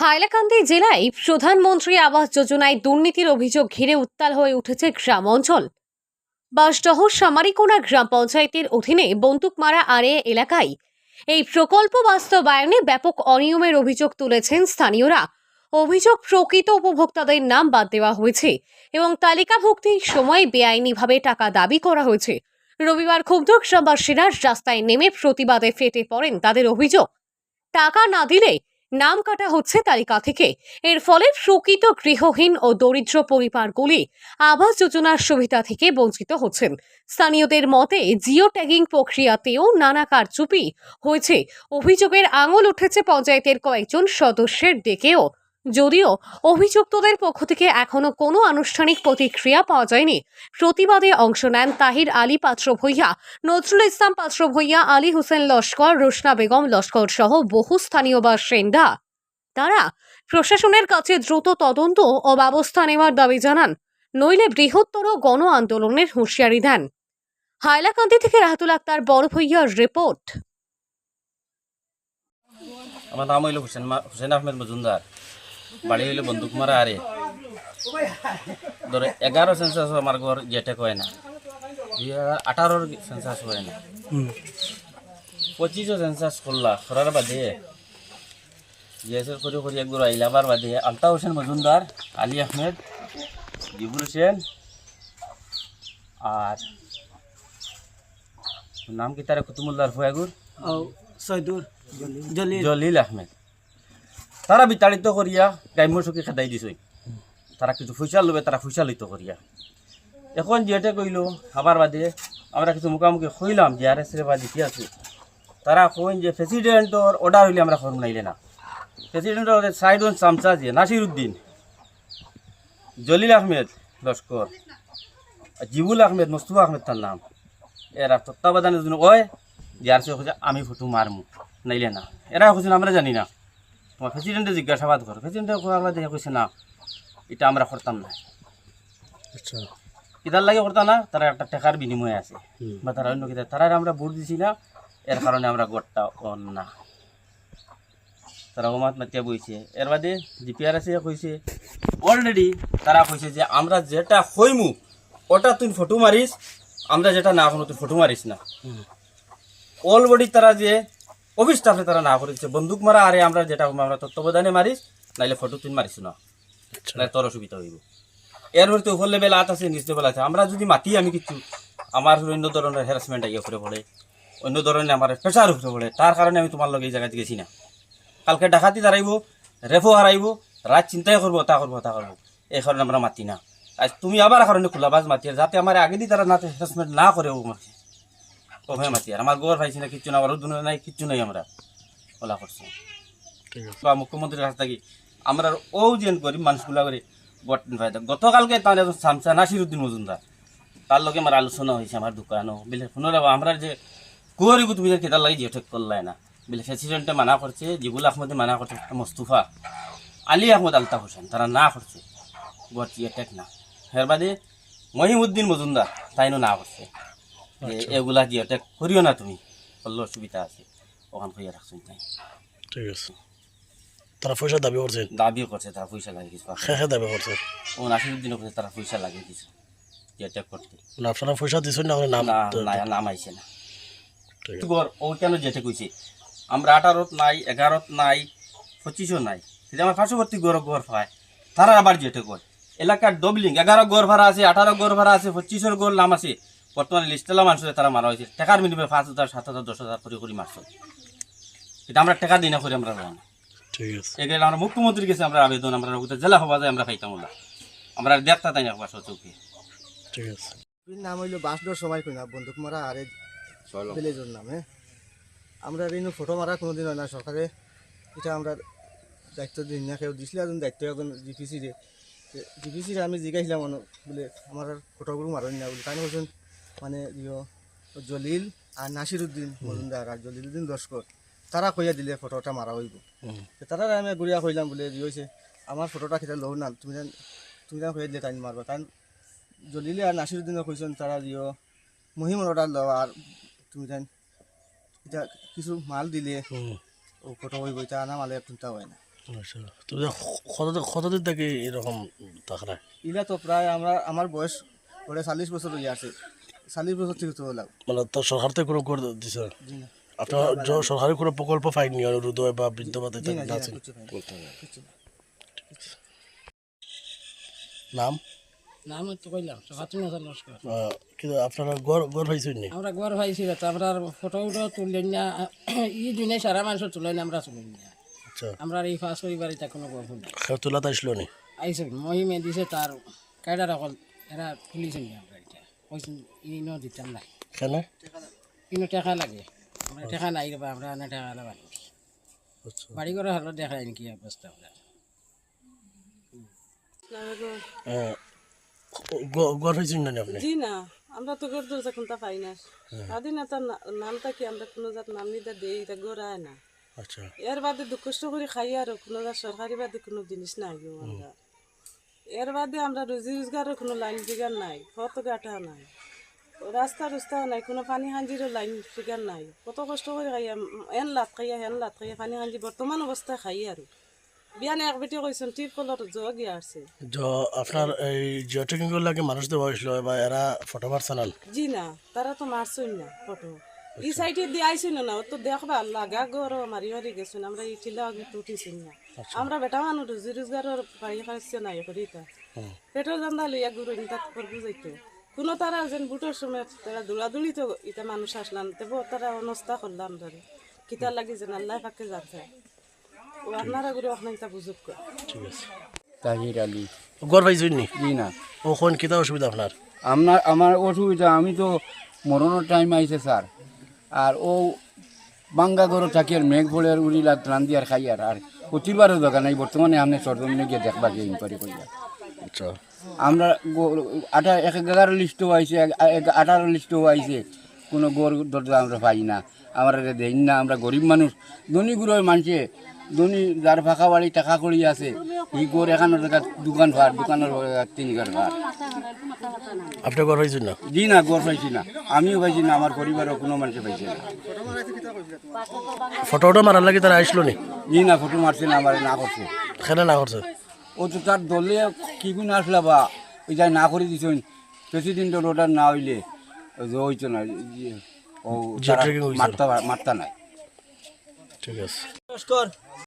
হাইলাকান্দি জেলায় প্রধানমন্ত্রী আবাস যোজনায় দুর্নীতির অভিযোগ ঘিরে উত্তাল হয়ে উঠেছে গ্রাম অঞ্চল। বাসডহ সামারিকোনা গ্রাম পঞ্চায়েতের অধীনে বন্দুকমারা আরে এলাকায় এই প্রকল্প বাস্তবায়নে ব্যাপক অনিয়মের অভিযোগ তুলেছেন স্থানীয়রা। অভিযোগ প্রকৃত উপভোক্তাদের নাম বাদ দেওয়া হয়েছে এবং তালিকাভুক্তির সময় বেআইনিভাবে টাকা দাবি করা হয়েছে। রবিবার ক্ষুব্ধ গ্রামবাসীরা রাস্তায় নেমে প্রতিবাদে ফেটে পড়েন তাদের অভিযোগ। টাকা না দিলে নাম কাটা হচ্ছে তালিকা থেকে। এর ফলে প্রকৃত গৃহহীন ও দরিদ্র পরিবারগুলি আবাস যোজনার সুবিধা থেকে বঞ্চিত হচ্ছেন। স্থানীয়দের মতে, জিও ট্যাগিং প্রক্রিয়াতেও নানা কারচুপি হয়েছে। অভিযোগের আঙুল উঠেছে পঞ্চায়েতের কয়েকজন সদস্যের ডেকেও। যদিও অভিযুক্তদের পক্ষ থেকে এখনও কোনো আনুষ্ঠানিক প্রতিক্রিয়া পাওয়া যায়নি। প্রতিবাদে অংশ নেন তাহির আলী পাত্র ভূঁইয়া, নজরুল ইসলাম পাত্র ভূঁইয়া, আলী হোসেন লস্কর, রোশনা বেগম লস্কর সহ বহু স্থানীয় বাসিন্দা তারা প্রশাসনের কাছে দ্রুত তদন্ত ও ব্যবস্থা নেওয়ার দাবি জানান, নইলে বৃহত্তর গণ আন্দোলনের হুঁশিয়ারি দেন। হাইলাকান্দি থেকে রাহাতুল আক্তার, বড় ভূঁইয়ার রিপোর্ট। আমার নাম হইল হুসেন হুসেন আহমেদ মজুমদার। বাড়ি হইল বন্দুক মারা আরে। ধরো এগারো সেন্সাস আমার ঘর যেটা কয় না। দুই হাজার আঠারোর সেন্সাস হয় না। পঁচিশও সেন্সাস করলা করার বাদে জিএসএস করে করে একবার আইলাবার বাদে আলতা হোসেন মজুমদার আলী আহমেদ জিবুল হোসেন আর নাম কি তারা কুতুমুল্লার ফুয়াগুর? জলিল আহমেদ। তারা বিতাড়িত করিয়া গ্রাম্য সখী খেদাই দিছই তারা কিছু পয়সা লবে তারা পয়সা করিয়া। এখন যেটা কইল খাবার বাদে, আমরা কিছু মুখামুখি কইলাম যে আর এস বা দিতে আছে? তারা কইন যে প্রেসিডেন্টর অর্ডার হইলে আমরা করম নাইলে না। প্রেসিডেন্টর সাইড ওয়ান চামচা যে নাসির উদ্দিন জলিল আহমেদ লস্কর জিবুল আহমেদ, মুস্তফা আহমেদ তার নাম। এরা তত্ত্বাবধানের জন্য ওই যে আর আমি ফটো মারমু নাইলে না। এরা খুঁজছেন আমরা জানি না। তোমার প্রেসিডেন্টে জিজ্ঞাসাবাদ করো। প্রেসিডেন্টে বাদে কইছে না এটা আমরা করতাম না। আচ্ছা। কিতার লাগে করতাম না তারা একটা টাকার বিনিময়ে আছে। বা তারা অন্য কিতা তারা আমরা ভোট দিছি না এর কারণে আমরা গোটটা অন না। তারা ওমাত মাতিয়া বইছে। এর বাদে জিপিআর আছে কইছে অলরেডি তারা কইছে যে আমরা যেটা হইমু ওটা তুই ফটো মারিস আমরা যেটা না কোনো তুই ফটো মারিস না। অলরেডি তারা যে অফিস স্টাফে তারা না করেছে। বন্দুক মারা আরে আমরা যেটা আমরা তত্ত্বাবধানে মারিস নাইলে ফটো তুই মারিস না। আচ্ছা। তোর অসুবিধা হইব। এর হইতে উপর লেভেল আত আছে নিচ লেভেল আছে। আমরা যদি মাতি আমি কিছু আমার অন্য ধরনের হ্যারাসমেন্ট আইয়া করে পড়ে অন্য ধরনের আমার প্রেশার উপরে পড়ে তার কারণে আমি তোমার লগে এই জায়গাতে গেছি না। কালকে ডাকাতি দাঁড়াইব রেফো হারাইব রাত চিন্তাই করব তা করব তা করব। এই কারণে আমরা মাতি না। আজ তুমি আবার কারণে খোলাবাজ মাতি যাতে আমার আগে দিয়ে তারা না হ্যারাসমেন্ট না করে ও কমে মাতি আর? আমার গোর পাইছি না কিচ্ছু না আমার উদ্দুনে নাই কিচ্ছু নাই আমরা। ওলা করছি। বা মুখ্যমন্ত্রীর কাছ থেকে। আমরা ও যে গরিব মানুষগুলা করে। গতকালকে তার একজন সামসা নাসির উদ্দিন মজুমদার। তার লগে আমার আলোচনা হয়েছে আমার দোকানও। বলে শুনে আমরা যে গরিব তুমি যে কেতার লাগে জিও ঠিক করলাই না। বলে প্রেসিডেন্টে মানা করছে জিবুল আহমদে মানা করছে মোস্তফা। আলী আহমদ আলতা হোসেন তারা না করছে। গড় টেক না। এর বাদে মহিমুদ্দিন মজুমদার তাইনও না করছে। এগুলা জিও টেক করিও না তুমি। করলে অসুবিধা আছে। ওখান তাই। ঠিক আছে। তারা পয়সা দাবি করছেন দাবিও করছে তারা পয়সা লাগে কিছু হ্যাঁ হ্যাঁ দাবি করছে। ও করছে তারা পয়সা লাগে কিছু। যেটা করতে না আপনারা পয়সা না নাম না নাম আইছে না। ঠিক আছে। ও কেন যেটা কইছে? আমরা আঠারোত নাই এগারোত নাই পঁচিশও নাই। সেটা আমার পার্শ্ববর্তী গড় গড় পায় তারা আবার যেটা কয়। এলাকার ডবলিং এগারো গড় ভাড়া আছে আঠারো গড় ভাড়া আছে পঁচিশের গড় নাম আছে। বর্তমানে লিস্টেলা মানুষের তারা মারা হয়েছে। টাকার বিনিময়ে পাঁচ হাজার সাত হাজার দশ হাজার করে করে মারছ। এটা আমরা টাকা দিই না করে আমরা রওনা। ঠিক আছে। এগুলো আমরা মুখ্যমন্ত্রীর কাছে আমরা আবেদন আমরা জেলা সভা যায় আমরা খাইতাম ওলা আমরা দেখতা তাই না বাসা চৌকি। ঠিক আছে। নাম হইল বাসডোর সময় কই না বন্দুক মারা আরে ভিলেজের নাম হ্যাঁ? আমরা এনে ফটো মারা কোনোদিন হয় না সরকারে। এটা আমরা দায়িত্ব দিন না কেউ দিছিল একজন দায়িত্ব এখন জিপিসি রে। জিপিসি রে আমি জিজ্ঞাসিলাম অন- বলে আমার ফটোগুলো মারেন না বলে। তাই বলছেন মানে জলিল আর নাসির উদ্দিন মজুমদার আর জলিল উদ্দিন লস্কর। তারা কইয়া দিলে ফটোটা মারা হইব। তারা আমি ঘুরিয়া কইলাম বলে হয়েছে আমার ফটোটা খেতে লও না তুমি তুমি কইয়া দিলে তাই মারবা। তাই জলিলে আর নাসিরুদ্দিনও কইছেন তারা দিও মহিমন অর্ডার লও আর তুমি দেন এটা কিছু মাল দিলে ও ফটো হইব এটা না মালে চিন্তা হয় না। আচ্ছা কতদিন থেকে এরকম ইলা তো প্রায় আমরা আমার বয়স ওটা চাল্লিশ বছর হয়ে আছে। চাল্লিশ বছর থেকে তো লাগ মানে তো সরকার থেকে কোনো করে দিছে? আপনার য- সরকারি কোনো প্রকল্প পাইনি রুদয় বা বৃদ্ধ ভাতা না। নাম? নাম তো কইলাম সকাতুন নমস্কার। কিন্তু আপনারা গড় গড় নি? আমরা তো আমরা ফটো তুললেন না। ই দুনিয়া সারা মানুষ তুলেন আমরা তুলেন না। আচ্ছা। আমরা এই ফাঁস কোনো গল্প নি? মহিমে দিছে তার অকল এরা তুলিছেন না। আমরা এটা কইছেন ইনো দিতাম না। কেন? ইনো টেকা লাগে। আমরা টেকা নাই রে আমরা না টেকা লাগা আচ্ছা। বাড়ি করে হালত দেখায় নাকি অবস্থা আমরা আহ, গ- গড় পাইছেন না আপনি? জি না আমরা তো দরজা কোনটা পাই না। না- নামটা কি আমরা কোনো জাত নাম নিতে দেই এটা না। আচ্ছা। এর বাদে দুঃখ কষ্ট করে খাই আর কোনো জাত সরকারি বাদে কোনো জিনিস নাই আমরা এর বাদে আমরা রুজি রোজগারের কোনো লাইন ফিগার নাই কত গাঠা নাই। রাস্তা রুস্তাও নাই কোনো পানি হাঞ্জিরও লাইন ফিগার নাই। কত কষ্ট করে খাই এন লাত খাইয়া হেন লাত খাইয়া পানি হাঞ্জি বর্তমান অবস্থায় খাই আর বিয়ানে এক বেটি কইছেন টিপ কলর জগ গিয়ে আসছে য আপনার এই জিও লাগে মানুষ দেওয়া হয়েছিল বা এরা ফটো মারছে না জি না তারা তো মারছই না ফটো। ই সাইডে দিয়ে আইসিন না ও তো দেখবা লাগা গর মারি মারি গেছেন আমরা ই টিলা আগে টুটিছি না। আমরা বেটা মানুষ রুজি রোজগারের বাড়ি খাইছে না এ করি তা পেট্রোল জান্দা লইয়া গুরু তাত করব যাইতো কোনো তারা যেন বুটোর সময় তারা দৌড়াদৌড়ি তো ইটা মানুষ আসলাম তেবো তারা অনস্থা করলাম ধরে কিতার লাগি যেন আল্লাহ পাকে যাচ্ছে ও আপনারা গুরু আপনার ইটা বুঝুক কর। ঠিক আছে। তাহির আলী। গড় পাইছেন নি? জি না। ও কিতা অসুবিধা আপনার? আপনার আমার অসুবিধা আমি তো মরণের টাইম আইছে স্যার। আর ও বাঙ্গা গরো থাকি আর মেঘ ভোলের উড়িলা রান্ধি আর খাই আর আর প্রতিবারও দোকান এই বর্তমানে আপনি সরজমিনে গিয়ে দেখবা গিয়ে ইনকোয়ারি করিয়া। আচ্ছা। আমরা আঠা এক এগারো লিস্টও আইসে আঠারো লিস্টও আইসে কোনো গোর দরজা আমরা পাই না আমরা দেই না আমরা গরিব মানুষ ধনী গুড়ো মানছে ধনী যার ফাঁকা বাড়ি টাকা করি আছে এই গর এখানো টাকা দোকান ভাড় দোকানের তিনি ঘর ভাড় আপনি গড় পাইছেন না? জি না গড় পাইছি না। আমিও পাইছি না আমার পরিবারও কোনো মানুষে পাইছে না। ফটোটা মারার লাগে তারা আসলো নি? জি না ফটো মারছে না আমার না করছে। খেলে না করছে? ও তো তার দলে কি গুণ আসলা বা ওই যাই না করে দিছেন। প্রেসিডেন্ট ওটা না হইলে হইতো না ও। মারতা মারতা নাই। ঠিক আছে। নমস্কার।